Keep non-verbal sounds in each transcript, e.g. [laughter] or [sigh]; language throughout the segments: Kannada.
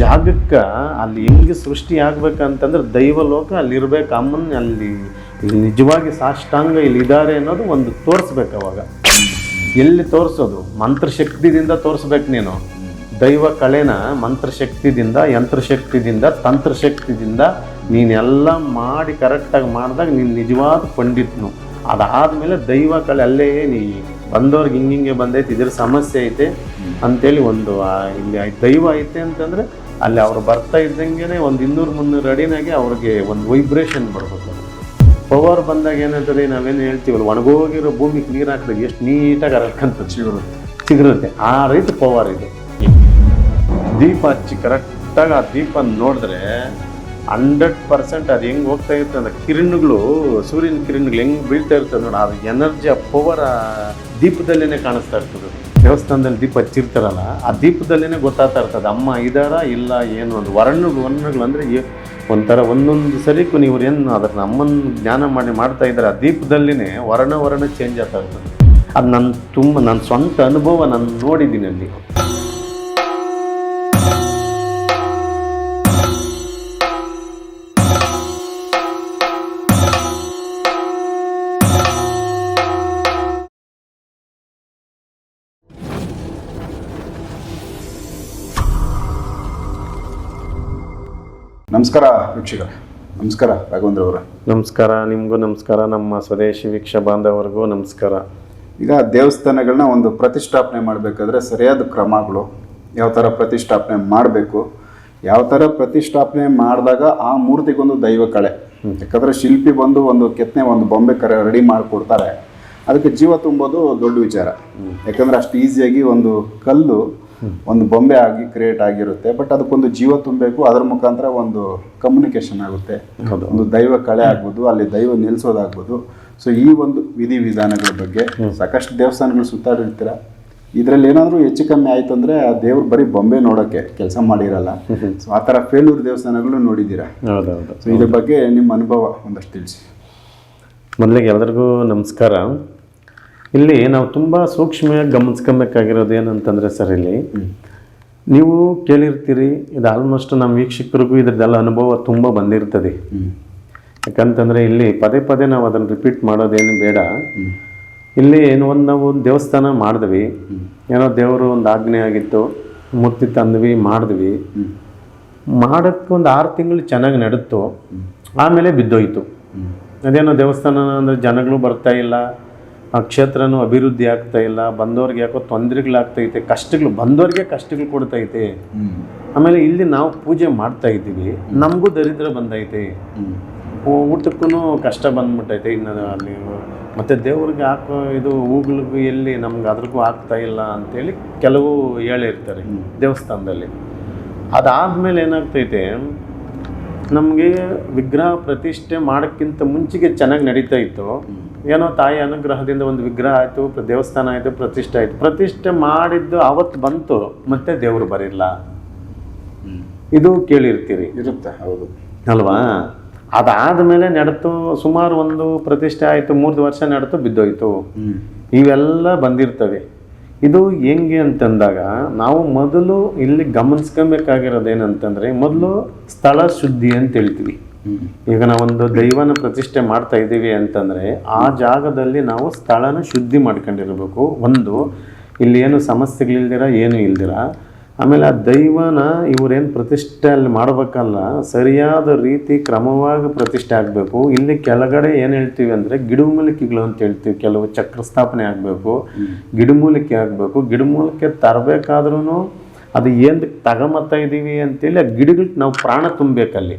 ಜಾಗಕ್ಕೆ ಅಲ್ಲಿ ಹೆಂಗೆ ಸೃಷ್ಟಿ ಆಗ್ಬೇಕಂತಂದ್ರೆ ದೈವಲೋಕ ಅಲ್ಲಿ ಇರ್ಬೇಕು ಅಮ್ಮನ ಅಲ್ಲಿ ಇಲ್ಲಿ ನಿಜವಾಗಿ ಸಾಷ್ಟಾಂಗ ಇಲ್ಲಿ ಇದ್ದಾರೆ ಅನ್ನೋದು ಒಂದು ತೋರಿಸ್ಬೇಕು ಅವಾಗ. ಎಲ್ಲಿ ತೋರಿಸೋದು? ಮಂತ್ರಶಕ್ತಿದಿಂದ ತೋರಿಸ್ಬೇಕು ನೀನು. ದೈವ ಕಳೆನ ಮಂತ್ರಶಕ್ತಿದಿಂದ, ಯಂತ್ರಶಕ್ತಿದಿಂದ, ತಂತ್ರಶಕ್ತಿದಿಂದ ನೀನೆಲ್ಲ ಮಾಡಿ ಕರೆಕ್ಟಾಗಿ ಮಾಡಿದಾಗ ನೀನು ನಿಜವಾದ ಪಂಡಿತ್ನು. ಅದಾದಮೇಲೆ ದೈವ ಕಳೆ ಅಲ್ಲೇ ನೀ ಬಂದವ್ರಿಗೆ ಹಿಂಗೆ ಬಂದೈತೆ, ಇದ್ರ ಸಮಸ್ಯೆ ಐತೆ. ಅಂತೇಳಿ ಒಂದು ಇಲ್ಲಿ ದೈವ ಐತೆ ಅಂತಂದರೆ ಅಲ್ಲಿ ಅವ್ರು ಬರ್ತಾ ಇದ್ದಂಗೆ ಒಂದು ಇನ್ನೂರು ಮುನ್ನೂರು ಅಡಿನಾಗೆ ಅವ್ರಿಗೆ ಒಂದು ವೈಬ್ರೇಷನ್ ಬರ್ಬೇಕು. ಪವರ್ ಬಂದಾಗ ಏನಾಗ್ತದೆ ನಾವೇನು ಹೇಳ್ತೀವಲ್ಲ, ಒಣಗೋಗಿರೋ ಭೂಮಿಗೆ ನೀರು ಹಾಕಿದಾಗ ಎಷ್ಟು ನೀಟಾಗಿ ಹರಡ್ಕಂತ ಸಿಗುತ್ತೆ ಸಿಗುತ್ತೆ ಆ ರೀತಿ ಪವರ್ ಇದು. ದೀಪ ಹಚ್ಚಿ ಕರೆಕ್ಟಾಗಿ ಆ ದೀಪ ನೋಡಿದ್ರೆ ಹಂಡ್ರೆಡ್ ಪರ್ಸೆಂಟ್ ಅದು ಹೆಂಗೆ ಹೋಗ್ತಾ ಇರುತ್ತೆ ಅಂದ್ರೆ ಕಿರಣಗಳು, ಸೂರ್ಯನ ಕಿರಣಗಳು ಹೆಂಗೆ ಬೀಳ್ತಾ ಇರ್ತದೆ ನೋಡಿ, ಆ ಎನರ್ಜಿ ಆ ಪವರ್ ದೀಪದಲ್ಲೇ ಕಾಣಿಸ್ತಾ ಇರ್ತದೆ. ದೇವಸ್ಥಾನದಲ್ಲಿ ದೀಪ ಹಚ್ಚಿರ್ತಾರಲ್ಲ, ಆ ದೀಪದಲ್ಲೇ ಗೊತ್ತಾಗ್ತಾ ಇರ್ತದೆ, ಅಮ್ಮ ಇದಾರ ಇಲ್ಲ ಏನು ಒಂದು ವರ್ಣ ವರ್ಣಗಳು ಅಂದರೆ ಒಂಥರ ಒಂದೊಂದು ಸರಿಕು ನೀವು ಏನು ಅದನ್ನ ಅಮ್ಮನ ಜ್ಞಾನ ಮಾಡಿ ಮಾಡ್ತಾ ಇದ್ದಾರೆ, ಆ ದೀಪದಲ್ಲಿನೇ ವರ್ಣ ವರ್ಣ ಚೇಂಜ್ ಆಗ್ತಾ ಇರ್ತದೆ. ಅದು ನನ್ನ ತುಂಬ ನನ್ನ ಸ್ವಂತ ಅನುಭವ ನಾನು ನೋಡಿದ್ದೀನಿ ಅಲ್ಲಿ. ನಮಸ್ಕಾರ ವೀಕ್ಷಕ. ನಮಸ್ಕಾರ ರಾಘವೇಂದ್ರ ಅವರ. ನಮಸ್ಕಾರ ನಿಮಗೂ ನಮಸ್ಕಾರ ನಮ್ಮ ಸ್ವದೇಶಿ ವೀಕ್ಷ ಬಾಂಧವರಿಗೂ ನಮಸ್ಕಾರ. ಈಗ ದೇವಸ್ಥಾನಗಳನ್ನ ಒಂದು ಪ್ರತಿಷ್ಠಾಪನೆ ಮಾಡಬೇಕಾದ್ರೆ ಸರಿಯಾದ ಕ್ರಮಗಳು ಯಾವ ಥರ ಪ್ರತಿಷ್ಠಾಪನೆ ಮಾಡಬೇಕು ಯಾವ ಥರ ಪ್ರತಿಷ್ಠಾಪನೆ ಮಾಡಿದಾಗ ಆ ಮೂರ್ತಿಗೊಂದು ದೈವ ಕಳೆ. ಯಾಕಂದರೆ ಶಿಲ್ಪಿ ಬಂದು ಒಂದು ಕೆತ್ತನೆ ಒಂದು ಬೊಂಬೆ ಕರೆ ರೆಡಿ ಮಾಡಿಕೊಡ್ತಾರೆ. ಅದಕ್ಕೆ ಜೀವ ತುಂಬೋದು ದೊಡ್ಡ ವಿಚಾರ. ಯಾಕಂದರೆ ಅಷ್ಟು ಈಸಿಯಾಗಿ ಒಂದು ಕಲ್ಲು ಒಂದು ಬೊಂಬೆ ಆಗಿ ಕ್ರಿಯೇಟ್ ಆಗಿರುತ್ತೆ. ಬಟ್ ಅದಕ್ಕೊಂದು ಜೀವ ತುಂಬಬೇಕು ಅದರ ಮುಖಾಂತರ ಒಂದು ಕಮ್ಯುನಿಕೇಶನ್ ಆಗುತ್ತೆ. ಒಂದು ದೈವ ಕಳೆ ಆಗ್ಬೋದು ಅಲ್ಲಿ ದೈವ ನಿಲ್ಸೋದಾಗ್ಬೋದು. ಸೊ ಈ ಒಂದು ವಿಧಿ ವಿಧಾನಗಳ ಬಗ್ಗೆ ಸಾಕಷ್ಟು ದೇವಸ್ಥಾನಗಳು ಸುತ್ತಾಡಿರ್ತೀರ. ಇದರಲ್ಲಿ ಏನಾದರೂ ಹೆಚ್ಚು ಕಮ್ಮಿ ಆಯ್ತು ಅಂದರೆ ಆ ದೇವ್ರು ಬರೀ ಬೊಂಬೆ ನೋಡೋಕ್ಕೆ ಕೆಲಸ ಮಾಡಿರಲ್ಲ. ಸೊ ಆ ಥರ ಫೇಲೂರು ದೇವಸ್ಥಾನಗಳು ನೋಡಿದ್ದೀರಾ. ಸೊ ಇದ್ರ ಬಗ್ಗೆ ನಿಮ್ಮ ಅನುಭವ ಒಂದಷ್ಟು ತಿಳಿಸಿ. ಮೊದಲಿಗೆ ಎಲ್ಲರಿಗೂ ನಮಸ್ಕಾರ. ಇಲ್ಲಿ ನಾವು ತುಂಬ ಸೂಕ್ಷ್ಮವಾಗಿ ಗಮನಿಸ್ಕೊಬೇಕಾಗಿರೋದು ಏನಂತಂದರೆ ಸರ್ ಇಲ್ಲಿ, ನೀವು ಕೇಳಿರ್ತೀರಿ, ಇದು ಆಲ್ಮೋಸ್ಟ್ ನಮ್ಮ ವೀಕ್ಷಕರಿಗೂ ಇದ್ರದ್ದೆಲ್ಲ ಅನುಭವ ತುಂಬ ಬಂದಿರ್ತದೆ. ಯಾಕಂತಂದರೆ ಇಲ್ಲಿ ಪದೇ ಪದೇ ನಾವು ಅದನ್ನು ರಿಪೀಟ್ ಮಾಡೋದೇನು ಬೇಡ. ಇಲ್ಲಿ ಏನು ಒಂದು ನಾವು ದೇವಸ್ಥಾನ ಮಾಡಿದ್ವಿ. ಏನೋ ದೇವರು ಒಂದು ಆಜ್ಞೆ ಆಗಿತ್ತು, ಮೂರ್ತಿ ತಂದ್ವಿ, ಮಾಡಿದ್ವಿ. ಮಾಡೋಕ್ಕೆ ಒಂದು ಆರು ತಿಂಗಳು ಚೆನ್ನಾಗಿ ನಡೀತು. ಆಮೇಲೆ ಬಿದ್ದೋಯ್ತು. ಅದೇನೋ ದೇವಸ್ಥಾನ ಅಂದರೆ ಜನಗಳು ಬರ್ತಾ ಇಲ್ಲ. ಆ ಕ್ಷೇತ್ರನೂ ಅಭಿವೃದ್ಧಿ ಆಗ್ತಾ ಇಲ್ಲ ಬಂದವ್ರಿಗೆ ಯಾಕೋ ತೊಂದರೆಗಳಾಗ್ತೈತೆ ಕಷ್ಟಗಳು ಬಂದವ್ರಿಗೆ ಕಷ್ಟಗಳು ಕೊಡ್ತೈತೆ. ಆಮೇಲೆ ಇಲ್ಲಿ ನಾವು ಪೂಜೆ ಮಾಡ್ತಾ ಇದ್ದೀವಿ ನಮಗೂ ದರಿದ್ರ ಬಂದೈತೆ. ಊಟಕ್ಕೂ ಕಷ್ಟ ಬಂದ್ಬಿಟ್ಟೈತೆ ಇನ್ನು ಅಲ್ಲಿ. ಮತ್ತು ದೇವ್ರಿಗೆ ಹಾಕೋ ಇದು ಹೂಗಳಿಗೂ ಎಲ್ಲಿ ನಮ್ಗೆ ಅದ್ರಿಗೂ ಆಗ್ತಾ ಇಲ್ಲ ಅಂತೇಳಿ ಕೆಲವು ಹೇಳಿರ್ತಾರೆ ದೇವಸ್ಥಾನದಲ್ಲಿ. ಅದಾದಮೇಲೆ ಏನಾಗ್ತೈತೆ ನಮಗೆ ವಿಗ್ರಹ ಪ್ರತಿಷ್ಠೆ ಮಾಡೋಕ್ಕಿಂತ ಮುಂಚೆಗೆ ಚೆನ್ನಾಗಿ ನಡೀತಾ ಇತ್ತು. ಏನೋ ತಾಯಿ ಅನುಗ್ರಹದಿಂದ ಒಂದು ವಿಗ್ರಹ ಆಯಿತು ದೇವಸ್ಥಾನ ಆಯಿತು ಪ್ರತಿಷ್ಠೆ ಆಯಿತು. ಪ್ರತಿಷ್ಠೆ ಮಾಡಿದ್ದು ಅವತ್ತು ಬಂತು ಮತ್ತೆ ದೇವರು ಬರಿಲ್ಲ. ಇದು ಕೇಳಿರ್ತೀರಿ. ಇರುತ್ತೆ ಹೌದು. ಅಲ್ವಾ? ಅದಾದ ಮೇಲೆ ನಡೆತು ಸುಮಾರು ಒಂದು ಪ್ರತಿಷ್ಠೆ ಆಯಿತು ಮೂರು ವರ್ಷ ನಡೆತು ಬಿದ್ದೋಯ್ತು. ಇವೆಲ್ಲ ಬಂದಿರ್ತವೆ. ಇದು ಹೆಂಗೆ ಅಂತಂದಾಗ ನಾವು ಮೊದಲು ಇಲ್ಲಿ ಗಮನಿಸ್ಕೊಬೇಕಾಗಿರೋದು ಏನಂತಂದರೆ ಮೊದಲು ಸ್ಥಳ ಶುದ್ಧಿ ಅಂತ ಹೇಳ್ತೀವಿ. ಈಗ ನಾವೊಂದು ದೈವನ ಪ್ರತಿಷ್ಠೆ ಮಾಡ್ತಾ ಇದ್ದೀವಿ ಅಂತಂದರೆ ಆ ಜಾಗದಲ್ಲಿ ನಾವು ಸ್ಥಳನ ಶುದ್ಧಿ ಮಾಡ್ಕೊಂಡಿರ್ಬೇಕು. ಒಂದು ಇಲ್ಲಿ ಏನು ಸಮಸ್ಯೆಗಳಿಲ್ದಿರ ಏನು ಇಲ್ದಿರ. ಆಮೇಲೆ ಆ ದೈವನ ಇವರೇನು ಪ್ರತಿಷ್ಠೆ ಅಲ್ಲಿ ಮಾಡಬೇಕಲ್ಲ ಸರಿಯಾದ ರೀತಿ ಕ್ರಮವಾಗಿ ಪ್ರತಿಷ್ಠೆ ಆಗಬೇಕು. ಇಲ್ಲಿ ಕೆಳಗಡೆ ಏನು ಹೇಳ್ತೀವಿ ಅಂದರೆ ಗಿಡಮೂಲಿಕೆಗಳು ಅಂತ ಹೇಳ್ತೀವಿ ಕೆಲವು ಚಕ್ರ ಸ್ಥಾಪನೆ ಆಗಬೇಕು ಗಿಡಮೂಲಿಕೆ ಆಗಬೇಕು. ಗಿಡಮೂಲಿಕೆ ತರಬೇಕಾದ್ರೂ ಅದು ಏನು ತಗೊಂಬತ್ತಾ ಇದ್ದೀವಿ ಅಂತೇಳಿ ಆ ಗಿಡಗಳಿಗೆ ನಾವು ಪ್ರಾಣ ತುಂಬಬೇಕಲ್ಲಿ.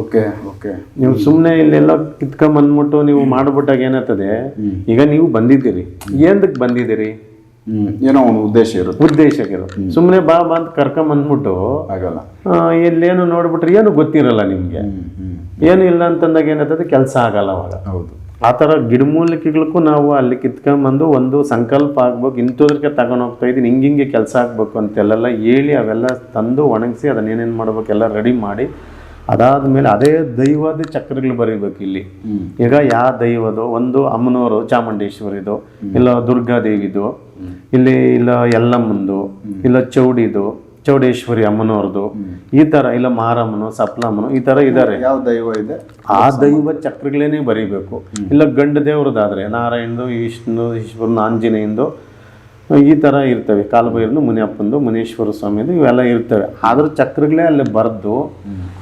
Okay okay. ನೀವು ಸುಮ್ಮನೆ ಇಲ್ಲೆಲ್ಲ ಕಿತ್ಕೊಂಬಂದ್ಬಿಟ್ಟು ನೀವು ಮಾಡಿಬಿಟ್ಟಾಗ ಏನಾಗ್ತದೆ? ಈಗ ನೀವು ಬಂದಿದ್ದೀರಿ. ಏನಕ್ಕೆ ಬಂದಿದ್ದೀರಿ? ಏನೋ ಒಂದು ಉದ್ದೇಶ ಇರುತ್ತೆ. ಉದ್ದೇಶಕ್ಕಿರೋ ಸುಮ್ಮನೆ ಬಾ ಬಾ ಅಂತ ಕರ್ಕೊಂಬಂದ್ಬಿಟ್ಟು ಆಗಲ್ಲ ಎಲ್ಲೇನು ಇಲ್ಲೇನು ನೋಡ್ಬಿಟ್ರೆ ಏನು ಗೊತ್ತಿರಲ್ಲ ನಿಮಗೆ. ಏನು ಇಲ್ಲ ಅಂತಂದಾಗ ಏನಾಗ್ತದೆ ಕೆಲಸ ಆಗಲ್ಲ ಅವಾಗ. ಹೌದು. ಆ ಥರ ಗಿಡಮೂಲಿಕೆಗಳಿಗೂ ನಾವು ಅಲ್ಲಿ ಕಿತ್ಕೊಂಬಂದು ಒಂದು ಸಂಕಲ್ಪ ಆಗ್ಬೇಕು ಇಂಥದ್ರಕ್ಕೆ ತಗೊಂಡು ಹೋಗ್ತಾ ಇದ್ದೀನಿ ಹಿಂಗೆ ಹಿಂಗೆ ಕೆಲಸ ಆಗಬೇಕು ಅಂತೆಲ್ಲ ಹೇಳಿ ಅವೆಲ್ಲ ತಂದು ಒಣಗಿಸಿ ಅದನ್ನ ಏನೇನ್ ಮಾಡ್ಬೇಕು ಎಲ್ಲ ರೆಡಿ ಮಾಡಿ ಅದಾದ ಮೇಲೆ ಅದೇ ದೈವದ ಚಕ್ರಗಳು ಬರೀಬೇಕು ಇಲ್ಲಿ. ಈಗ ಯಾವ ದೈವದು ಒಂದು ಅಮ್ಮನವರು ಚಾಮುಂಡೇಶ್ವರಿದು ಇಲ್ಲ ದುರ್ಗಾದೇವಿದು ಇಲ್ಲಿ ಇಲ್ಲ ಯಲ್ಲಮ್ಮಂದು ಇಲ್ಲ ಚೌಡಿದು ಚೌಡೇಶ್ವರಿ ಅಮ್ಮನವ್ರದ್ದು ಈ ತರ ಇಲ್ಲ ಮಾರಮ್ಮನು ಸಪ್ಲಮ್ಮನು ಈ ತರ ಇದಾರೆ. ಯಾವ ದೈವ ಇದೆ? ಆ ದೈವ ಚಕ್ರಗಳೇನೆ ಬರೀಬೇಕು. ಇಲ್ಲ ಗಂಡ ದೇವ್ರದ್ದಾದ್ರೆ ನಾರಾಯಣದು ವಿಷ್ಣು ಈಶ್ವರನ ಆಂಜನೇಯಂದು ಈ ತರ ಇರ್ತವೆ. ಕಾಲಭೈರನು ಮುನಿಯಪ್ಪಂದು ಮುನೇಶ್ವರ ಸ್ವಾಮಿದು ಇವೆಲ್ಲ ಇರ್ತವೆ. ಅದ್ರ ಚಕ್ರಗಳೇ ಅಲ್ಲಿ ಬರೆದು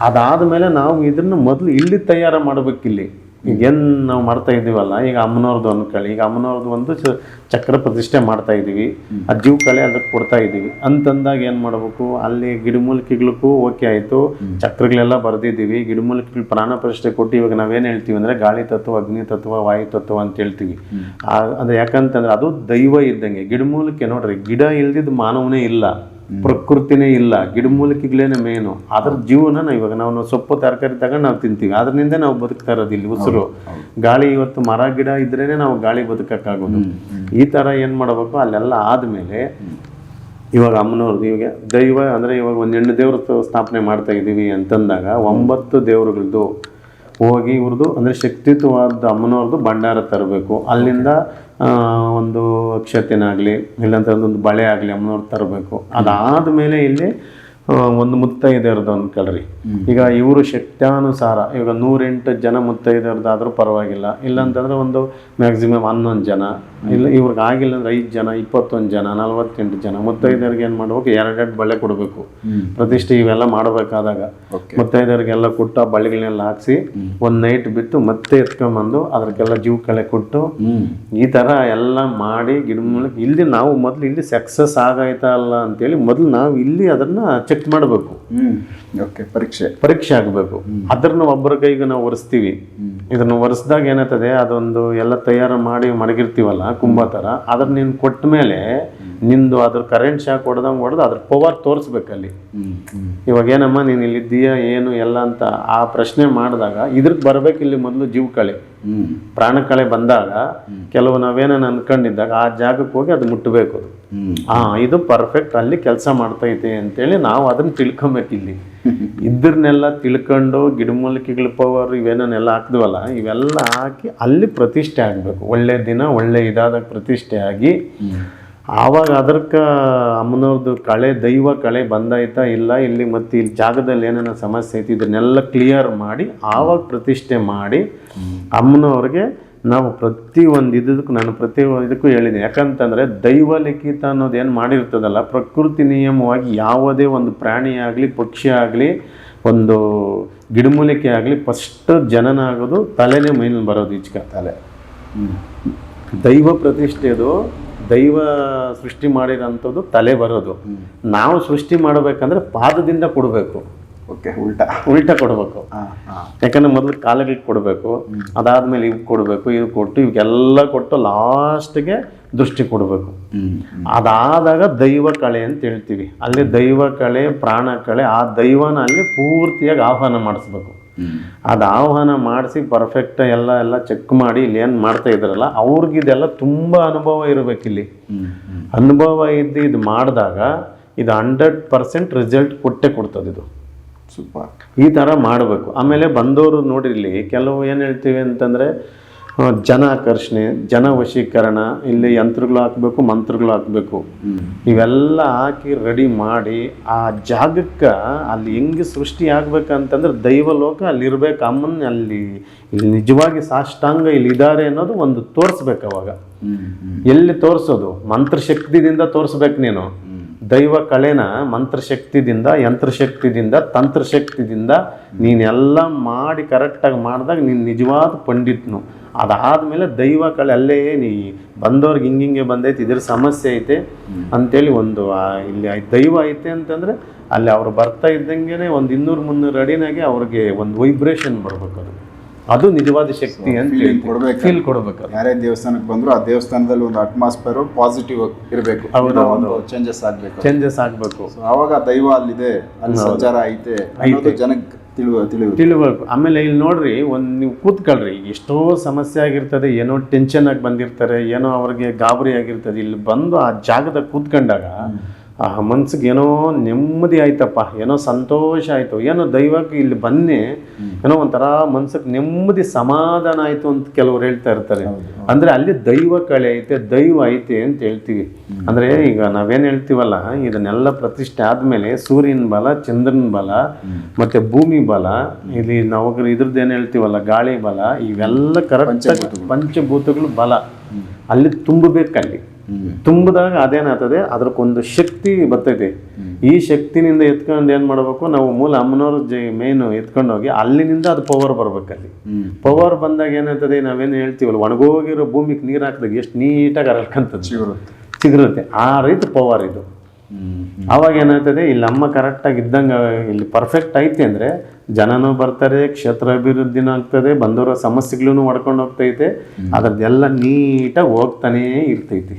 ಅದಾದಮೇಲೆ ನಾವು ಇದನ್ನ ಮೊದಲು ಇಲ್ಲಿ ತಯಾರು ಮಾಡ್ಬೇಕಿಲ್ಲಿ. ಈಗ ಏನು ನಾವು ಮಾಡ್ತಾ ಇದ್ದೀವಲ್ಲ ಈಗ ಅಮ್ಮನವ್ರದ್ದು ಅನ್ಕೊಳ್ಳಿ ಈಗ ಅಮ್ಮನವ್ರದ್ದು ಒಂದು ಚ- ಚಕ್ರ ಪ್ರತಿಷ್ಠೆ ಮಾಡ್ತಾ ಇದ್ದೀವಿ. ಆ ಜೀವ ಕಲೆ ಅದಕ್ಕೆ ಕೊಡ್ತಾ ಇದ್ದೀವಿ. ಅಂತಂದಾಗ ಏನು ಮಾಡಬೇಕು ಅಲ್ಲಿ ಗಿಡಮೂಲಿಕೆಗಳಿಗೂ ಓಕೆ ಆಯಿತು. ಚಕ್ರಗಳೆಲ್ಲ ಬರೆದಿದ್ದೀವಿ. ಗಿಡಮೂಲಿಕೆಗಳು ಪ್ರಾಣ ಪ್ರತಿಷ್ಠೆ ಕೊಟ್ಟು ಇವಾಗ ನಾವೇನು ಹೇಳ್ತೀವಿ ಅಂದರೆ ಗಾಳಿ ತತ್ವ ಅಗ್ನಿ ತತ್ವ ವಾಯು ತತ್ವ ಅಂತ ಹೇಳ್ತೀವಿ. ಅಂದರೆ ಅದು ಯಾಕಂತಂದ್ರೆ ಅದು ದೈವ ಇದ್ದಂಗೆ. ಗಿಡಮೂಲಿಕೆ ನೋಡ್ರಿ ಗಿಡ ಇಲ್ದಿದ್ದು ಮಾನವನೇ ಇಲ್ಲ. ಪ್ರಕೃತಿನೇ ಇಲ್ಲ ಗಿಡಮೂಲಿಕೆಗಳೇನೆ ಮೇನು ಅದ್ರ ಜೀವನ ನಾವು ಇವಾಗ ನಾವು ಸೊಪ್ಪು ತರಕಾರಿ ತಗೊಂಡು ನಾವು ತಿಂತೀವಿ. ಅದರಿಂದ ನಾವು ಬದುಕ್ತಾ ಇರೋದು ಇಲ್ಲಿ ಉಸಿರು. ಗಾಳಿ ಇವತ್ತು ಮರ ಗಿಡ ಇದ್ರೇನೆ ನಾವು ಗಾಳಿ ಬದುಕಕ್ಕಾಗೋದು. ಈ ಥರ ಏನು ಮಾಡಬೇಕು? ಅಲ್ಲೆಲ್ಲ ಆದಮೇಲೆ ಇವಾಗ ಅಮ್ಮನವ್ರದ್ದು ಇವಾಗ ದೈವ ಅಂದರೆ ಇವಾಗ ಒಂದು ಹೆಣ್ಣು ದೇವ್ರ ಸ್ಥಾಪನೆ ಮಾಡ್ತಾ ಇದ್ದೀವಿ ಅಂತಂದಾಗ ಒಂಬತ್ತು ದೇವ್ರಗಳದ್ದು ಹೋಗಿ ಇವ್ರದ್ದು ಅಂದರೆ ಶಕ್ತಿತ್ವವಾದ ಅಮ್ಮನವ್ರದ್ದು ಭಂಡಾರ ತರಬೇಕು. ಅಲ್ಲಿಂದ ಒಂದು ಅಕ್ಷತೆನಾಗಲಿ ಇಲ್ಲಾಂದ್ರೆ ಒಂದು ಬಳೆ ಆಗಲಿ ಅಮ್ಮನವ್ರು ತರಬೇಕು. ಅದಾದ ಮೇಲೆ ಇಲ್ಲಿ ಆ, ಒಂದು ಕಳ್ರಿ. ಅನ್ಕೊಳ್ರಿ ಈಗ ಇವರು ಶಕ್ತ್ಯಾನುಸಾರ ಇವಾಗ ನೂರೆಂಟು ಜನ ಮುತ್ತೈದೆಯರ್ದಾದ್ರೂ ಪರವಾಗಿಲ್ಲ. ಇಲ್ಲಾಂತಂದ್ರೆ ಒಂದು ಮ್ಯಾಕ್ಸಿಮಮ್ ಹನ್ನೊಂದು ಜನ. ಇಲ್ಲ ಇವ್ರಿಗೆ ಆಗಿಲ್ಲ ಅಂದ್ರೆ ಐದು ಜನ ಇಪ್ಪತ್ತೊಂದು ಜನ ನಲವತ್ತೆಂಟು ಜನ. ಮುತ್ತೈದೆಯರಿಗೆ ಏನು ಮಾಡಬೇಕು? ಎರಡೆರಡು ಬಳೆ ಕೊಡಬೇಕು. ಪ್ರತಿಷ್ಠೆ ಇವೆಲ್ಲ ಮಾಡಬೇಕಾದಾಗ ಮುತ್ತೈದೆಯರಿಗೆಲ್ಲ ಕೊಟ್ಟು ಆ ಬಳೆಗಳನ್ನೆಲ್ಲ ಹಾಕ್ಸಿ ಒಂದು ನೈಟ್ ಬಿಟ್ಟು ಮತ್ತೆ ಎತ್ಕೊಂಬಂದು ಅದಕ್ಕೆಲ್ಲ ಜೀವ ಕಳೆ ಕೊಟ್ಟು ಈ ಥರ ಎಲ್ಲ ಮಾಡಿ ಗಿಡಮೂಲಿಕೆ ಇಲ್ಲಿ ನಾವು ಮೊದಲು ಇಲ್ಲಿ ಸಕ್ಸಸ್ ಆಗೈತಾ ಅಲ್ಲ ಅಂತೇಳಿ ಮೊದಲು ನಾವು ಇಲ್ಲಿ ಅದನ್ನ ಚೆಕ್ ಮಾಡಬೇಕು. ಹ್ಮ್. ಓಕೆ ಪರೀಕ್ಷೆ. ಪರೀಕ್ಷೆ ಆಗಬೇಕು. ಅದ್ರನ್ನ ಒಬ್ಬರ ಕೈಗೆ ನಾವು ಒರೆಸ್ತೀವಿ. ಇದನ್ನ ಒರೆಸ್ದಾಗ ಏನಾಗ್ತದೆ ಅದೊಂದು ಎಲ್ಲ ತಯಾರು ಮಾಡಿ ಮಡಗಿರ್ತೀವಲ್ಲ ಕುಂಭ ಥರ ಅದನ್ನ ನೀನು ಕೊಟ್ಟ ಮೇಲೆ ನಿಂದು ಅದ್ರ ಕರೆಂಟ್ ಶಾಕ್ ಹೊಡೆದಂಗೆ ಹೊಡೆದು ಅದ್ರ ಪವರ್ ತೋರಿಸ್ಬೇಕಲ್ಲಿ ಇವಾಗ ಏನಮ್ಮ ನೀನು ಇಲ್ಲಿದ್ದೀಯಾ ಏನು ಎಲ್ಲ ಅಂತ ಆ ಪ್ರಶ್ನೆ ಮಾಡಿದಾಗ ಇದ್ರಕ್ಕೆ ಬರ್ಬೇಕು ಇಲ್ಲಿ ಮೊದಲು ಜೀವ ಕಳೆ. ಪ್ರಾಣ ಕಳೆ ಬಂದಾಗ ಕೆಲವು ನಾವೇನನ್ನ ಅನ್ಕೊಂಡಿದ್ದಾಗ ಆ ಜಾಗಕ್ಕೆ ಹೋಗಿ ಅದು ಮುಟ್ಟಬೇಕು ಅದು. ಆ ಇದು ಪರ್ಫೆಕ್ಟ್ ಅಲ್ಲಿ ಕೆಲಸ ಮಾಡ್ತೈತೆ ಅಂತೇಳಿ ನಾವು ಅದನ್ನ ತಿಳ್ಕೊಬೇಕು ಇಲ್ಲಿ. [laughs] ಇದ್ರನ್ನೆಲ್ಲ ತಿಳ್ಕೊಂಡು ಗಿಡಮೂಲಿಕೆಗಳ ಪವರ್ ಇವೇನೆಲ್ಲ ಹಾಕಿದ್ವಲ್ಲ ಇವೆಲ್ಲ ಹಾಕಿ ಅಲ್ಲಿ ಪ್ರತಿಷ್ಠೆ ಆಗಬೇಕು. ಒಳ್ಳೆ ದಿನ ಒಳ್ಳೆ ಇದಾದಾಗ ಪ್ರತಿಷ್ಠೆ ಆಗಿ ಆವಾಗ ಅದಕ್ಕೆ ಅಮ್ಮನವ್ರದ್ದು ಕಳೆ ದೈವ ಕಳೆ ಬಂದಾಯ್ತಾ ಇಲ್ಲ ಇಲ್ಲಿ ಮತ್ತೆ ಇಲ್ಲಿ ಜಾಗದಲ್ಲಿ ಏನೇನೋ ಸಮಸ್ಯೆ ಐತಿ ಇದನ್ನೆಲ್ಲ ಕ್ಲಿಯರ್ ಮಾಡಿ ಆವಾಗ ಪ್ರತಿಷ್ಠೆ ಮಾಡಿ ಅಮ್ಮನವ್ರಿಗೆ ನಾವು ಪ್ರತಿ ಒಂದು ಇದಕ್ಕೂ ನಾನು ಪ್ರತಿ ಇದಕ್ಕೂ ಹೇಳಿದೆ. ಯಾಕಂತಂದರೆ ದೈವ ಲಿಖಿತ ಅನ್ನೋದು ಏನು ಮಾಡಿರ್ತದಲ್ಲ ಪ್ರಕೃತಿ ನಿಯಮವಾಗಿ ಯಾವುದೇ ಒಂದು ಪ್ರಾಣಿ ಆಗಲಿ ಪಕ್ಷಿ ಆಗಲಿ ಒಂದು ಗಿಡಮೂಲಿಕೆ ಆಗಲಿ ಫಸ್ಟ್ ಜನನ ಆಗೋದು ತಲೆನೇ ಮೈನಲ್ಲಿ ಬರೋದು ಈಚಕ ತಲೆ. ದೈವ ಪ್ರತಿಷ್ಠೆದು ದೈವ ಸೃಷ್ಟಿ ಮಾಡಿರೋಂಥದ್ದು ತಲೆ ಬರೋದು. ನಾವು ಸೃಷ್ಟಿ ಮಾಡಬೇಕಂದ್ರೆ ಪಾದದಿಂದ ಕೊಡಬೇಕು. ಓಕೆ ಉಲ್ಟಾ. ಉಲ್ಟಾ ಕೊಡಬೇಕು. ಯಾಕಂದ್ರೆ ಮೊದಲು ಕಾಲಗಳಿಗೆ ಕೊಡಬೇಕು. ಅದಾದ್ಮೇಲೆ ಇವು ಕೊಡಬೇಕು ಇದು ಕೊಟ್ಟು ಇವಕ್ಕೆಲ್ಲ ಕೊಟ್ಟು ಲಾಸ್ಟ್ಗೆ ದೃಷ್ಟಿ ಕೊಡಬೇಕು. ಅದಾದಾಗ ದೈವ ಕಳೆ ಅಂತ ಹೇಳ್ತೀವಿ. ಅಲ್ಲಿ ದೈವ ಕಳೆ ಪ್ರಾಣ ಕಳೆ ಆ ದೈವನ ಅಲ್ಲಿ ಪೂರ್ತಿಯಾಗಿ ಆಹ್ವಾನ ಮಾಡಿಸ್ಬೇಕು. ಅದು ಆಹ್ವಾನ ಮಾಡಿಸಿ ಪರ್ಫೆಕ್ಟ್ ಎಲ್ಲ ಎಲ್ಲ ಚೆಕ್ ಮಾಡಿ ಇಲ್ಲಿ ಏನು ಮಾಡ್ತಾ ಇದ್ರಲ್ಲ ಅವ್ರಿಗೆ ಇದೆಲ್ಲ ತುಂಬ ಅನುಭವ ಇರಬೇಕಿಲ್ಲಿ. ಹ್ಮ್ ಹ್ಮ್ ಅನುಭವ ಇದ್ದು ಇದು ಮಾಡಿದಾಗ ಇದು ಹಂಡ್ರೆಡ್ ಪರ್ಸೆಂಟ್ ರಿಸಲ್ಟ್ ಕೊಟ್ಟೆ ಕೊಡ್ತದೆ ಇದು. ಸೂಪರ್ ಈ ಥರ ಮಾಡಬೇಕು. ಆಮೇಲೆ ಬಂದವರು ನೋಡಿರಲಿ ಇಲ್ಲಿ ಕೆಲವು ಏನು ಹೇಳ್ತೀವಿ ಅಂತಂದರೆ ಜನ ಆಕರ್ಷಣೆ ಜನ ವಶೀಕರಣ ಇಲ್ಲಿ ಯಂತ್ರಗಳು ಹಾಕಬೇಕು ಮಂತ್ರಗಳು ಹಾಕಬೇಕು ಇವೆಲ್ಲ ಹಾಕಿ ರೆಡಿ ಮಾಡಿ ಆ ಜಾಗಕ್ಕೆ ಅಲ್ಲಿ ಹೆಂಗೆ ಸೃಷ್ಟಿ ಆಗ್ಬೇಕಂತಂದ್ರೆ ದೈವಲೋಕ ಅಲ್ಲಿ ಇರ್ಬೇಕು ಅಮ್ಮನ ಅಲ್ಲಿ ಇಲ್ಲಿ ನಿಜವಾಗಿ ಸಾಷ್ಟಾಂಗ ಇಲ್ಲಿ ಇದ್ದಾರೆ ಅನ್ನೋದು ಒಂದು ತೋರಿಸ್ಬೇಕು ಅವಾಗ. ಎಲ್ಲಿ ತೋರಿಸೋದು? ಮಂತ್ರಶಕ್ತಿದಿಂದ ತೋರಿಸ್ಬೇಕು ನೀನು. ದೈವ ಕಳೆನ ಮಂತ್ರಶಕ್ತಿದಿಂದ, ಯಂತ್ರಶಕ್ತಿದಿಂದ, ತಂತ್ರಶಕ್ತಿದಿಂದ ನೀನೆಲ್ಲ ಮಾಡಿ ಕರೆಕ್ಟಾಗಿ ಮಾಡಿದಾಗ ನೀನು ನಿಜವಾದ ಪಂಡಿತ್ನು. ಅದಾದಮೇಲೆ ದೈವ ಕಳೆ ಅಲ್ಲೇ ನೀ ಬಂದವ್ರಿಗೆ ಹಿಂಗೆ ಬಂದೈತೆ ಇದ್ರ ಸಮಸ್ಯೆ ಐತೆ ಅಂತೇಳಿ ಒಂದು ಇಲ್ಲಿ ದೈವ ಐತೆ ಅಂತಂದರೆ ಅಲ್ಲಿ ಅವ್ರು ಬರ್ತಾ ಇದ್ದಂಗೆ ಒಂದು ಇನ್ನೂರು ಮುನ್ನೂರು ಅಡಿನಾಗೆ ಅವ್ರಿಗೆ ಒಂದು ವೈಬ್ರೇಷನ್ ಬರ್ಬೇಕು ಅದು. ಅದು ನಿಜವಾದ ಶಕ್ತಿ ಅಂತ ಕೊಡ್ಬೇಕು. ಫೀಲ್ ಕೊಡ್ಬೇಕು ಯಾರೇ ದೇವಸ್ಥಾನಕ್ಕೆ ಬಂದ್ರು ಆ ದೇವಸ್ಥಾನದಲ್ಲಿ ಒಂದು ಅಟ್ಮಾಸ್ಫಿಯರ್ ಪಾಸಿಟಿವ್ ಇರಬೇಕು. ಒಂದು ಚೇಂಜಸ್ ಆಗ್ಬೇಕು. ಚೇಂಜಸ್ ಆಗಬೇಕು. ಅವಾಗ ದೈವ ಅಲ್ಲಿದೆ ಅಲ್ಲಿ ಸಂಚಾರ ಐತೆ ಅನ್ನೋದು ಜನಕ್ಕೆ ತಿಳಿಬೇಕು. ಆಮೇಲೆ ಇಲ್ಲಿ ನೋಡ್ರಿ ಒಂದು ನೀವು ಕೂತ್ಕೊಳ್ರಿ ಎಷ್ಟೋ ಸಮಸ್ಯೆ ಆಗಿರ್ತದೆ ಏನೋ ಟೆನ್ಷನ್ ಆಗಿ ಬಂದಿರ್ತಾರೆ ಏನೋ ಅವ್ರಿಗೆ ಗಾಬರಿ ಆಗಿರ್ತದೆ. ಇಲ್ಲಿ ಬಂದು ಆ ಜಾಗದಾಗ ಕೂತ್ಕೊಂಡಾಗ ಆ ಮನ್ಸಿಗೆ ಏನೋ ನೆಮ್ಮದಿ ಆಯ್ತಪ್ಪ ಏನೋ ಸಂತೋಷ ಆಯಿತು ಏನೋ ದೈವಕ್ಕೆ ಇಲ್ಲಿ ಬನ್ನಿ ಏನೋ ಒಂಥರ ಮನ್ಸಿಗೆ ನೆಮ್ಮದಿ ಸಮಾಧಾನ ಆಯಿತು ಅಂತ ಕೆಲವ್ರು ಹೇಳ್ತಾ ಇರ್ತಾರೆ. ಅಂದ್ರೆ ಅಲ್ಲಿ ದೈವ ಕಳೆ ಐತೆ ದೈವ ಐತೆ ಅಂತ ಹೇಳ್ತೀವಿ. ಅಂದ್ರೆ ಈಗ ನಾವೇನು ಹೇಳ್ತೀವಲ್ಲ ಇದನ್ನೆಲ್ಲ ಪ್ರತಿಷ್ಠೆ ಆದ್ಮೇಲೆ ಸೂರ್ಯನ ಬಲ ಚಂದ್ರನ ಬಲ ಮತ್ತೆ ಭೂಮಿ ಬಲ ಇಲ್ಲಿ ನಾವು ಇದ್ರದ್ದು ಏನು ಹೇಳ್ತೀವಲ್ಲ ಗಾಳಿ ಬಲ ಇವೆಲ್ಲ ಕರೆಕ್ಟ್ ಪಂಚಭೂತಗಳು. ಬಲ. ಅಲ್ಲಿ ತುಂಬಬೇಕಲ್ಲಿ. ತುಂಬಿದಾಗ ಅದೇನಾಗ್ತದೆ ಅದಕ್ಕೊಂದು ಶಕ್ತಿ ಬರ್ತೈತಿ. ಈ ಶಕ್ತಿನಿಂದ ಎತ್ಕೊಂಡು ಏನು ಮಾಡಬೇಕು? ನಾವು ಮೂಲ ಅಮ್ಮನವ್ರ ಜೈ ಮೇನ್ ಎತ್ಕೊಂಡೋಗಿ ಅಲ್ಲಿನಿಂದ ಅದು ಪವರ್ ಬರ್ಬೇಕಲ್ಲಿ. ಪವರ್ ಬಂದಾಗ ಏನಾಗ್ತದೆ? ನಾವೇನು ಹೇಳ್ತೀವಲ್ಲ ಒಣಗೋಗಿರೋ ಭೂಮಿಗೆ ನೀರು ಹಾಕಿದಾಗ ಎಷ್ಟು ನೀಟಾಗಿ ಅರಳ್ಕಂತದ್ದು ಚಿಗುರುತ್ತೆ. ಸಿಗಿರುತ್ತೆ ಆ ರೀತಿ ಪವರ್ ಇದು. ಅವಾಗ ಏನಾಗ್ತದೆ? ಇಲ್ಲಿ ಅಮ್ಮ ಕರೆಕ್ಟಾಗಿ ಇದ್ದಂಗೆ ಇಲ್ಲಿ ಪರ್ಫೆಕ್ಟ್ ಐತಿ ಅಂದರೆ ಜನನೂ ಬರ್ತಾರೆ ಕ್ಷೇತ್ರ ಅಭಿವೃದ್ಧಿನೂ ಆಗ್ತದೆ ಬಂದವರ ಸಮಸ್ಯೆಗಳೂ ಒಡ್ಕೊಂಡು ಹೋಗ್ತೈತೆ. ಅದರದ್ದೆಲ್ಲ ನೀಟಾಗಿ ಹೋಗ್ತಾನೇ ಇರ್ತೈತಿ.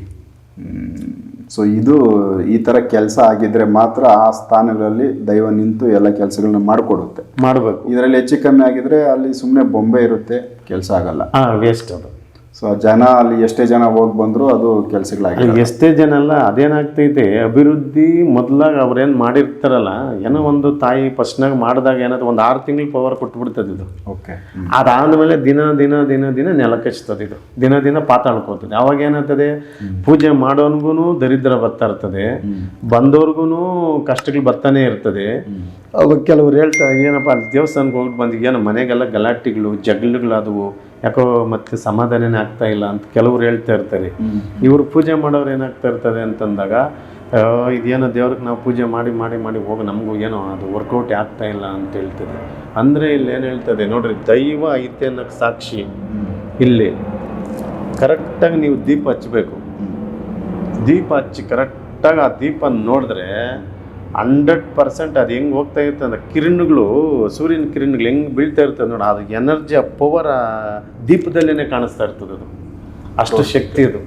ಸೊ ಇದು ಈ ಥರ ಕೆಲಸ ಆಗಿದ್ರೆ ಮಾತ್ರ ಆ ಸ್ಥಾನಗಳಲ್ಲಿ ದೈವ ನಿಂತು ಎಲ್ಲ ಕೆಲಸಗಳನ್ನ ಮಾಡಿಕೊಡುತ್ತೆ. ಮಾಡಬೇಕು. ಇದರಲ್ಲಿ ಹೆಚ್ಚು ಕಮ್ಮಿ ಆಗಿದ್ರೆ ಅಲ್ಲಿ ಸುಮ್ಮನೆ ಬೊಂಬೆ ಇರುತ್ತೆ ಕೆಲಸ ಆಗಲ್ಲ. ಹಾಂ ವೇಸ್ಟ್ ಅದು. ಸೊ ಜನ ಅಲ್ಲಿ ಎಷ್ಟೇ ಜನ ಹೋಗಿ ಬಂದರೂ ಅದು ಕೆಲಸಗಳಾಗಿ ಎಷ್ಟೇ ಜನ ಅಲ್ಲ ಅದೇನಾಗ್ತೈತೆ ಅಭಿವೃದ್ಧಿ ಮೊದ್ಲಾಗ ಅವ್ರೇನು ಮಾಡಿರ್ತಾರಲ್ಲ ಏನೋ ಒಂದು ತಾಯಿ ಫಸ್ಟ್ನಾಗ ಮಾಡಿದಾಗ ಏನಾದ್ರು ಒಂದು ಆರು ತಿಂಗಳು ಪವರ್ ಕೊಟ್ಬಿಡ್ತದೆ ಇದು. ಓಕೆ. ಅದಾದ್ಮೇಲೆ ದಿನ ದಿನ ದಿನ ದಿನ ನೆಲಕಚ್ತದೆ ಇದು. ದಿನ ದಿನ ಪಾತಾಳ್ಕೋತದೆ ಅವಾಗ ಏನಾಗ್ತದೆ ಪೂಜೆ ಮಾಡೋನ್ಗೂ ದರಿದ್ರ ಬರ್ತಾ ಇರ್ತದೆ ಬಂದವ್ರಿಗೂ ಕಷ್ಟಗಳು ಬರ್ತಾನೆ ಇರ್ತದೆ. ಅವಾಗ ಕೆಲವ್ರು ಹೇಳ್ತಾ ಏನಪ್ಪ ಅಲ್ಲಿ ದೇವಸ್ಥಾನಕ್ಕೆ ಹೋಗಿ ಬಂದು ಏನೋ ಮನೆಗೆಲ್ಲ ಗಲಾಟೆಗಳು ಜಗಳಗಳಾದವು ಯಾಕೋ ಮತ್ತೆ ಸಮಾಧಾನನೇ ಆಗ್ತಾ ಇಲ್ಲ ಅಂತ ಕೆಲವ್ರು ಹೇಳ್ತಾ ಇರ್ತಾರೆ. ಇವ್ರು ಪೂಜೆ ಮಾಡೋರು ಏನಾಗ್ತಾ ಇರ್ತದೆ ಅಂತಂದಾಗ ಇದೇನೋ ದೇವ್ರಿಗೆ ನಾವು ಪೂಜೆ ಮಾಡಿ ಮಾಡಿ ಮಾಡಿ ಹೋಗಿ ನಮಗೂ ಏನೋ ಅದು ವರ್ಕೌಟ್ ಆಗ್ತಾ ಇಲ್ಲ ಅಂತ ಹೇಳ್ತದೆ ಅಂದರೆ ಇಲ್ಲಿ ಏನು ಹೇಳ್ತದೆ ನೋಡ್ರಿ ದೈವ ಐತೆ ಅನ್ನೋಕ್ಕೆ ಸಾಕ್ಷಿ ಇಲ್ಲಿ. ಕರೆಕ್ಟಾಗಿ ನೀವು ದೀಪ ಹಚ್ಚಬೇಕು. ದೀಪ ಹಚ್ಚಿ ಕರೆಕ್ಟಾಗಿ ಆ ದೀಪ ನೋಡಿದ್ರೆ ಹಂಡ್ರೆಡ್ ಪರ್ಸೆಂಟ್ ಅದು ಹೆಂಗೆ ಹೋಗ್ತಾ ಇರುತ್ತೆ ಅಂದ್ರೆ ಕಿರಣಗಳು ಸೂರ್ಯನ ಕಿರಣಗಳು ಹೆಂಗೆ ಬೀಳ್ತಾ ಇರ್ತದೆ ನೋಡಿ ಅದು ಎನರ್ಜಿ ಆ ಪವರ್ ದೀಪದಲ್ಲೇ ಕಾಣಿಸ್ತಾ ಇರ್ತದೆ ಅದು. ಅಷ್ಟು ಶಕ್ತಿ ಅದು.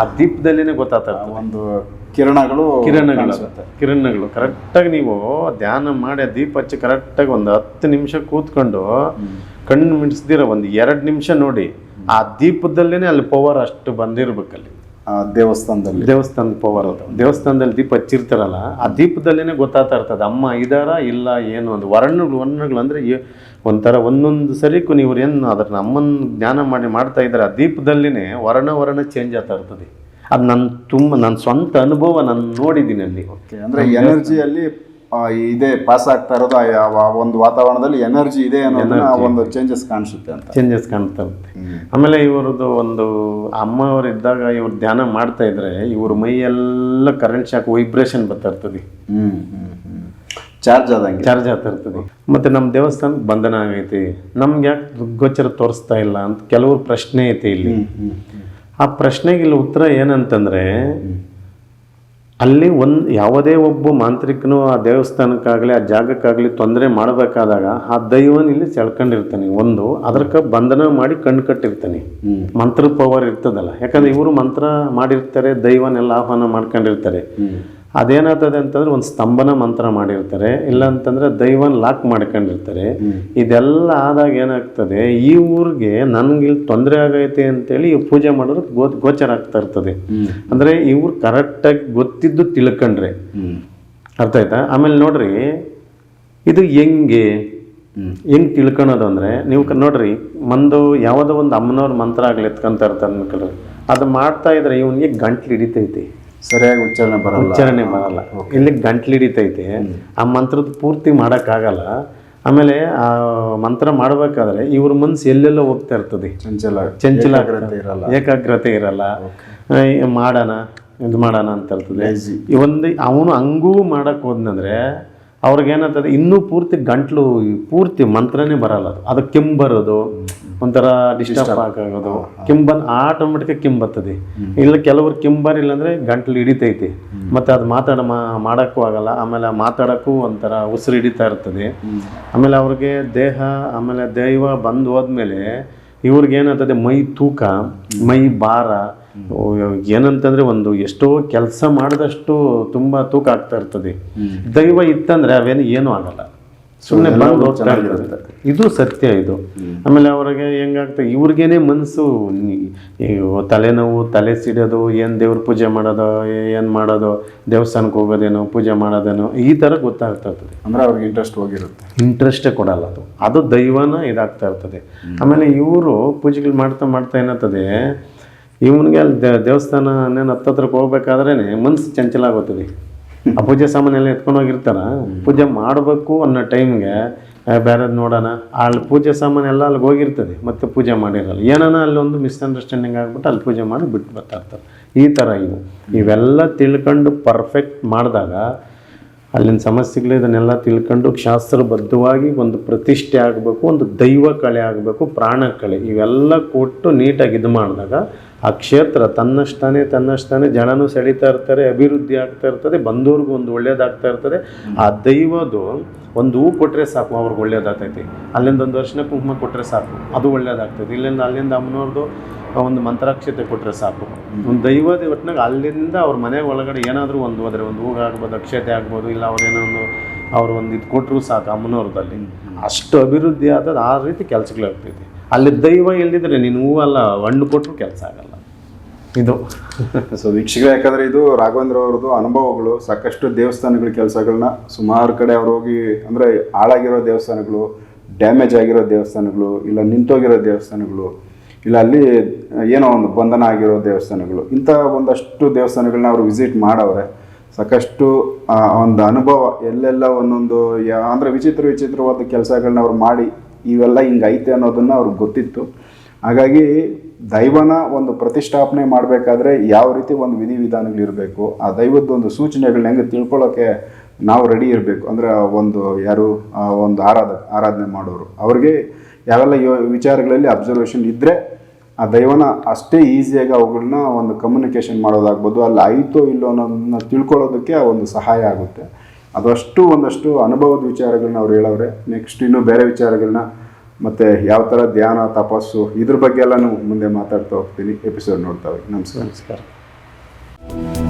ಆ ದೀಪದಲ್ಲೇ ಗೊತ್ತಾಗ್ತಾ ಇರ್ತದೆ. ಒಂದು ಕಿರಣಗಳು ಕಿರಣಗಳು. ಕಿರಣಗಳು. ಕರೆಕ್ಟಾಗಿ ನೀವು ಧ್ಯಾನ ಮಾಡಿ ಆ ದೀಪ ಹಚ್ಚಿ ಕರೆಕ್ಟಾಗಿ ಒಂದು ಹತ್ತು ನಿಮಿಷ ಕೂತ್ಕೊಂಡು ಕಣ್ಣು ಮಿಡಿಸ್ದಿರ ಒಂದು ಎರಡು ನಿಮಿಷ ನೋಡಿ ಆ ದೀಪದಲ್ಲೇ ಅಲ್ಲಿ ಪವರ್ ಅಷ್ಟು ಬಂದಿರ್ಬೇಕಲ್ಲಿ. ದೇವಸ್ಥಾನದಲ್ಲಿ. ದೇವಸ್ಥಾನದ ಪವರ್ ದೇವಸ್ಥಾನದಲ್ಲಿ ದೀಪ ಹಚ್ಚಿರ್ತಾರಲ್ಲ ಆ ದೀಪದಲ್ಲೇ ಗೊತ್ತಾಗ್ತಾ ಇರ್ತದೆ ಅಮ್ಮ ಇದಾರ ಇಲ್ಲ ಏನು ಒಂದು ವರ್ಣಗಳು ವರ್ಣಗಳು ಅಂದರೆ ಒಂಥರ ಒಂದೊಂದು ಸರಿಕು ನೀವು ಏನು ಅದ್ರ ಅಮ್ಮನ ಜ್ಞಾನ ಮಾಡಿ ಮಾಡ್ತಾ ಇದ್ದಾರೆ ಆ ದೀಪದಲ್ಲಿನೇ ವರ್ಣ ವರ್ಣ ಚೇಂಜ್ ಆಗ್ತಾ ಇರ್ತದೆ. ಅದು ನನ್ನ ತುಂಬ ನನ್ನ ಸ್ವಂತ ಅನುಭವ ನಾನು ನೋಡಿದ್ದೀನಿ ಅಲ್ಲಿ. ಓಕೆ ಅಂದ್ರೆ ಎನರ್ಜಿಯಲ್ಲಿ ಇದೇ ಪಾಸ್ ಆಗ್ತಾ ಇರೋದು ಆ ಒಂದು ವಾತಾವರಣದಲ್ಲಿ ಎನರ್ಜಿ ಇದೆ ಅನ್ನೋದನ್ನ ಒಂದು ಚೇಂಜಸ್ ಕಾಣಿಸುತ್ತೆ ಅಂತ. ಚೇಂಜಸ್ ಕಾಣ್ತಾ ಇರುತ್ತೆ. ಆಮೇಲೆ ಇವರದು ಒಂದು ಅಮ್ಮವರು ಇದ್ದಾಗ ಇವ್ರು ಧ್ಯಾನ ಮಾಡ್ತಾ ಇದ್ರೆ ಇವ್ರ ಮೈಯೆಲ್ಲ ಕರೆಂಟ್ ಶಾಕ್ ವೈಬ್ರೇಷನ್ ಬರ್ತಾ ಇರ್ತದೆ. ಚಾರ್ಜ್ ಆದಂಗೆ. ಚಾರ್ಜ್ ಆಗ್ತಾ ಇರ್ತದೆ. ಮತ್ತೆ ನಮ್ಮ ದೇವಸ್ಥಾನಕ್ಕೆ ಬಂಧನ ಆಗೈತಿ. ನಮ್ಗೆ ಯಾಕೆ ದುಗ್ಗೋಚರ ತೋರಿಸ್ತಾ ಇಲ್ಲ ಅಂತ ಕೆಲವ್ರ ಪ್ರಶ್ನೆ ಐತಿ ಇಲ್ಲಿ. ಆ ಪ್ರಶ್ನೆಗೆ ಇಲ್ಲಿ ಉತ್ತರ ಏನಂತಂದ್ರೆ ಅಲ್ಲಿ ಒಂದು ಯಾವುದೇ ಒಬ್ಬ ಮಾಂತ್ರಿಕನು ಆ ದೇವಸ್ಥಾನಕ್ಕಾಗಲಿ ಆ ಜಾಗಕ್ಕಾಗಲಿ ತೊಂದರೆ ಮಾಡಬೇಕಾದಾಗ ಆ ದೈವನ ಇಲ್ಲಿ ಸೆಳ್ಕೊಂಡಿರ್ತಾನೆ. ಒಂದು ಅದಕ್ಕೆ ಬಂಧನ ಮಾಡಿ ಕಣ್ಣು ಕಟ್ಟಿರ್ತಾನೆ. ಮಂತ್ರ ಮಂತ್ರದ ಪವರ್ ಇರ್ತದಲ್ಲ. ಯಾಕಂದ್ರೆ ಇವರು ಮಂತ್ರ ಮಾಡಿರ್ತಾರೆ ದೈವನೆಲ್ಲ ಆಹ್ವಾನ ಮಾಡ್ಕೊಂಡಿರ್ತಾರೆ. ಅದೇನಾಗ್ತದೆ ಅಂತಂದ್ರೆ ಒಂದು ಸ್ತಂಭನ ಮಂತ್ರ ಮಾಡಿರ್ತಾರೆ ಇಲ್ಲ ಅಂತಂದ್ರೆ ದೈವನ್ ಲಾಕ್ ಮಾಡ್ಕೊಂಡಿರ್ತಾರೆ. ಇದೆಲ್ಲ ಆದಾಗ ಏನಾಗ್ತದೆ ಈ ಊರಿಗೆ ನನ್ಗೆ ಇಲ್ಲಿ ತೊಂದರೆ ಆಗೈತೆ ಅಂತೇಳಿ ಪೂಜೆ ಮಾಡಿದ್ರೆ ಗೋ ಗೋಚರ ಆಗ್ತಾ ಇರ್ತದೆ. ಅಂದ್ರೆ ಇವ್ರು ಕರೆಕ್ಟಾಗಿ ಗೊತ್ತಿದ್ದು ತಿಳ್ಕೊಂಡ್ರೆ. ಅರ್ಥ ಆಯ್ತಾ? ಆಮೇಲೆ ನೋಡ್ರಿ ಇದು ಹೆಂಗೆ? ಹೆಂಗ್ ತಿಳ್ಕೊಳೋದು ಅಂದ್ರೆ ನೀವು ಕ- ನೋಡ್ರಿ ಮಂದು ಯಾವುದೋ ಒಂದು ಅಮ್ಮನವ್ರ ಮಂತ್ರ ಆಗ್ಲಿ ಎತ್ಕೊಂತ ಇರ್ತಾರೆ ಅನ್ಕೊಳ್ರಿ ಅದು ಮಾಡ್ತಾ ಇದ್ರೆ ಇವನಿಗೆ ಗಂಟ್ಲು ಹಿಡಿತೈತಿ. ಸರಿಯಾಗಿ ಉಚ್ಚಾರಣೆ ಬರಲ್ಲ. ಉಚ್ಚಾರಣೆ ಬರಲ್ಲ. ಇಲ್ಲಿ ಗಂಟ್ಲು ಹಿಡಿತೈತೆ. ಆ ಮಂತ್ರದ ಪೂರ್ತಿ ಮಾಡೋಕ್ಕಾಗಲ್ಲ. ಆಮೇಲೆ ಆ ಮಂತ್ರ ಮಾಡಬೇಕಾದ್ರೆ ಇವ್ರ ಮನ್ಸು ಎಲ್ಲೆಲ್ಲೋ ಹೋಗ್ತಾ ಇರ್ತದೆ. ಚಂಚಲ ಚಂಚಲ ಏಕಾಗ್ರತೆ ಇರಲ್ಲ. ಏಕಾಗ್ರತೆ ಇರಲ್ಲ. ಮಾಡೋಣ ಇದು ಮಾಡೋಣ ಅಂತ ಇರ್ತದೆ. ಒಂದು ಅವನು ಹಂಗೂ ಮಾಡಕ್ಕೆ ಹೋದ್ನಂದ್ರೆ ಅವ್ರಿಗೇನಾಗ್ತದೆ ಇನ್ನೂ ಪೂರ್ತಿ ಗಂಟ್ಲು ಪೂರ್ತಿ ಮಂತ್ರನೇ ಬರಲ್ಲ ಅದು. ಅದು ಕೆಮ್ಮು ಬರೋದು ಒಂಥರ ಡಿಸ್ಟರ್ಬ್ ಆಗೋದು. ಕೆಂಬನ್ ಆಟೋಮೆಟಿಕ್ ಬರ್ತದೆ. ಇಲ್ಲ ಕೆಲವರು ಕಿಂಬರ್ ಅಂದ್ರೆ ಗಂಟ್ಲು ಹಿಡಿತೈತಿ. ಮತ್ತೆ ಅದು ಮಾತಾಡ ಮಾಡಕ್ಕೂ ಆಗಲ್ಲ. ಆಮೇಲೆ ಮಾತಾಡೋಕ್ಕೂ ಒಂಥರ ಉಸಿರು ಹಿಡಿತಾ ಇರ್ತದೆ. ಆಮೇಲೆ ಅವ್ರಿಗೆ ದೇಹ ಆಮೇಲೆ ದೈವ ಬಂದು ಹೋದ್ಮೇಲೆ ಇವ್ರಿಗೆ ಏನಾಗ್ತದೆ? ಮೈ ತೂಕ ಮೈ ಭಾರ. ಏನಂತಂದ್ರೆ ಒಂದು ಎಷ್ಟೋ ಕೆಲಸ ಮಾಡಿದಷ್ಟು ತುಂಬಾ ತೂಕ ಆಗ್ತಾ ಇರ್ತದೆ. ದೈವ ಇತ್ತಂದ್ರೆ ಅವೇನು ಏನೂ ಆಗಲ್ಲ. ಸುಮ್ಮನೆ ಬಂದು ಹೋಗ್ತಾ. ಇದು ಸತ್ಯ ಇದು. ಆಮೇಲೆ ಅವ್ರಿಗೆ ಹೆಂಗಾಗ್ತದೆ? ಇವ್ರಿಗೇನೆ ಮನಸ್ಸು ತಲೆನೋವು ತಲೆ ಸಿಡೋದು ಏನು ದೇವ್ರ ಪೂಜೆ ಮಾಡೋದು ಏನು ಮಾಡೋದು ದೇವಸ್ಥಾನಕ್ಕೆ ಹೋಗೋದೇನೋ ಪೂಜೆ ಮಾಡೋದೇನೋ ಈ ಥರ ಗೊತ್ತಾಗ್ತಾ ಇರ್ತದೆ ಅಂದ್ರೆ ಅವ್ರಿಗೆ ಇಂಟ್ರೆಸ್ಟ್ ಹೋಗಿರುತ್ತೆ. ಇಂಟ್ರೆಸ್ಟೇ ಕೊಡಲ್ಲ ಅದು. ಅದು ದೈವನ ಇದಾಗ್ತಾ ಇರ್ತದೆ. ಆಮೇಲೆ ಇವರು ಪೂಜೆಗಳು ಮಾಡ್ತಾ ಮಾಡ್ತಾ ಏನಾಗ್ತದೆ? ಇವನಿಗೆ ಅಲ್ಲಿ ದೇವಸ್ಥಾನ ಹತ್ತತ್ರಕ್ಕೆ ಹೋಗ್ಬೇಕಾದ್ರೇ ಮನಸ್ಸು ಚಂಚಲ ಆಗುತ್ತದೆ ಆ ಪೂಜೆ ಸಾಮಾನೆಲ್ಲ ಎತ್ಕೊಂಡು ಹೋಗಿರ್ತಾರ. ಪೂಜೆ ಮಾಡಬೇಕು ಅನ್ನೋ ಟೈಮ್ಗೆ ಬೇರೆ ನೋಡೋಣ. ಅಲ್ಲಿ ಪೂಜೆ ಸಾಮಾನು ಎಲ್ಲ ಅಲ್ಲಿಗೆ ಹೋಗಿರ್ತದೆ, ಮತ್ತೆ ಪೂಜೆ ಮಾಡಿರಲ್ಲ. ಏನಾನ ಅಲ್ಲೊಂದು ಮಿಸ್ಅಂಡರ್ಸ್ಟ್ಯಾಂಡಿಂಗ್ ಆಗ್ಬಿಟ್ಟು ಅಲ್ಲಿ ಪೂಜೆ ಮಾಡಿ ಬಿಟ್ಟು ಬರ್ತಾ ಈ ಥರ ಇವು. ಇವೆಲ್ಲ ತಿಳ್ಕೊಂಡು ಪರ್ಫೆಕ್ಟ್ ಮಾಡಿದಾಗ ಅಲ್ಲಿನ ಸಮಸ್ಯೆಗಳು ಇದನ್ನೆಲ್ಲ ತಿಳ್ಕೊಂಡು ಶಾಸ್ತ್ರಬದ್ಧವಾಗಿ ಒಂದು ಪ್ರತಿಷ್ಠೆ ಆಗಬೇಕು, ಒಂದು ದೈವ ಕಳೆ ಆಗಬೇಕು, ಪ್ರಾಣ ಕಳೆ ಇವೆಲ್ಲ ಕೊಟ್ಟು ನೀಟಾಗಿ ಇದು ಮಾಡಿದಾಗ ಆ ಕ್ಷೇತ್ರ ತನ್ನಷ್ಟಾನೆ ತನ್ನಷ್ಟಾನೆ ಜನನೂ ಸೆಳೀತಾ ಇರ್ತಾರೆ, ಅಭಿವೃದ್ಧಿ ಆಗ್ತಾ ಇರ್ತದೆ ಬಂದವ್ರಿಗೂ ಒಂದು ಒಳ್ಳೇದಾಗ್ತಾ ಇರ್ತದೆ. ಆ ದೈವದು ಒಂದು ಹೂ ಕೊಟ್ಟರೆ ಸಾಕು, ಅವ್ರಿಗೆ ಒಳ್ಳೇದಾಗ್ತೈತಿ. ಅಲ್ಲಿಂದ ಒಂದು ವರ್ಷನ ಕುಂಕುಮ ಕೊಟ್ಟರೆ ಸಾಕು, ಅದು ಒಳ್ಳೇದಾಗ್ತದೆ ಇಲ್ಲಿಂದ ಅಲ್ಲಿಂದ ಅಮ್ಮನವ್ರದ್ದು ಒಂದು ಮಂತ್ರಾಕ್ಷತೆ ಕೊಟ್ಟರೆ ಸಾಕು. ಒಂದು ದೈವದ ಒಟ್ಟಿನಾಗ ಅಲ್ಲಿಂದ ಅವ್ರ ಮನೆ ಒಳಗಡೆ ಏನಾದರೂ ಒಂದು ಅದರ ಒಂದು ಹೂ ಆಗ್ಬೋದು ಅಕ್ಷತೆ ಆಗ್ಬೋದು ಇಲ್ಲ ಅವ್ರೇನೋ ಒಂದು ಅವ್ರು ಒಂದು ಇದು ಕೊಟ್ಟರು ಸಾಕು ಅಮ್ಮನವ್ರದಲ್ಲಿ. ಅಷ್ಟು ಅಭಿವೃದ್ಧಿ ಆದದ್ದು ಆ ರೀತಿ ಕೆಲಸಗಳಾಗ್ತೈತಿ ಅಲ್ಲಿ ದೈವ ಇಲ್ಲದಿದ್ರೆ ನೀನು ಹೂವಲ್ಲ, ಹಣ್ಣು ಕೊಟ್ಟರು ಕೆಲಸ ಆಗಲ್ಲ. ಇದು. ಸೊ ವೀಕ್ಷಕರೇ, ಯಾಕಂದ್ರೆ ಇದು ರಾಘವೇಂದ್ರ ಅವ್ರದ್ದು ಅನುಭವಗಳು, ಸಾಕಷ್ಟು ದೇವಸ್ಥಾನಗಳ ಕೆಲಸಗಳನ್ನ ಸುಮಾರು ಕಡೆ ಅವ್ರು ಹೋಗಿ, ಅಂದ್ರೆ ಹಾಳಾಗಿರೋ ದೇವಸ್ಥಾನಗಳು, ಡ್ಯಾಮೇಜ್ ಆಗಿರೋ ದೇವಸ್ಥಾನಗಳು, ಇಲ್ಲ ನಿಂತೋಗಿರೋ ದೇವಸ್ಥಾನಗಳು, ಇಲ್ಲ ಅಲ್ಲಿ ಏನೋ ಒಂದು ಬಂಧನ ಆಗಿರೋ ದೇವಸ್ಥಾನಗಳು, ಇಂಥ ಒಂದಷ್ಟು ದೇವಸ್ಥಾನಗಳನ್ನ ಅವರು ವಿಸಿಟ್ ಮಾಡವ್ರೆ. ಸಾಕಷ್ಟು ಒಂದು ಅನುಭವ, ಎಲ್ಲೆಲ್ಲ ಒಂದೊಂದು ಅಂದರೆ ವಿಚಿತ್ರ ವಿಚಿತ್ರವಾದ ಕೆಲಸಗಳನ್ನ ಅವ್ರು ಮಾಡಿ, ಇವೆಲ್ಲ ಹಿಂಗೈತೆ ಅನ್ನೋದನ್ನ ಅವ್ರಿಗೆ ಗೊತ್ತಿತ್ತು. ಹಾಗಾಗಿ ದೈವನ ಒಂದು ಪ್ರತಿಷ್ಠಾಪನೆ ಮಾಡಬೇಕಾದ್ರೆ ಯಾವ ರೀತಿ ಒಂದು ವಿಧಿವಿಧಾನಗಳಿರಬೇಕು ಆ ದೈವದ ಒಂದು ಸೂಚನೆಗಳನ್ನ ಹೆಂಗೆ ತಿಳ್ಕೊಳ್ಳೋಕ್ಕೆ ನಾವು ರೆಡಿ ಇರಬೇಕು. ಅಂದರೆ ಒಂದು ಯಾರು ಒಂದು ಆರಾಧ, ಆರಾಧನೆ ಮಾಡೋರು. ಅವ್ರಿಗೆ ಯಾವೆಲ್ಲ ಯೋ, ವಿಚಾರಗಳಲ್ಲಿ ಅಬ್ಸರ್ವೇಷನ್ ಇದ್ದರೆ ಆ ದೈವನ ಅಷ್ಟೇ ಈಸಿಯಾಗಿ ಅವುಗಳನ್ನ ಒಂದು ಕಮ್ಯುನಿಕೇಷನ್ ಮಾಡೋದಾಗ್ಬೋದು, ಅಲ್ಲಿ ಆಯಿತೋ ಇಲ್ಲೋ ಅನ್ನೋದನ್ನ ತಿಳ್ಕೊಳ್ಳೋದಕ್ಕೆ ಒಂದು ಸಹಾಯ ಆಗುತ್ತೆ. ಅದಷ್ಟು ಒಂದಷ್ಟು ಅನುಭವದ ವಿಚಾರಗಳನ್ನ ಅವ್ರು ಹೇಳವ್ರೆ. ನೆಕ್ಸ್ಟ್ ಇನ್ನೂ ಬೇರೆ ವಿಚಾರಗಳನ್ನ ಮತ್ತು ಯಾವ ಥರ ಧ್ಯಾನ, ತಪಸ್ಸು ಇದ್ರ ಬಗ್ಗೆ ಎಲ್ಲನೂ ಮುಂದೆ ಮಾತಾಡ್ತಾ ಹೋಗ್ತೀನಿ. ಎಪಿಸೋಡ್ ನೋಡ್ತಾ ಹೋಗಿ. ನಮಸ್ಕಾರ. ನಮಸ್ಕಾರ.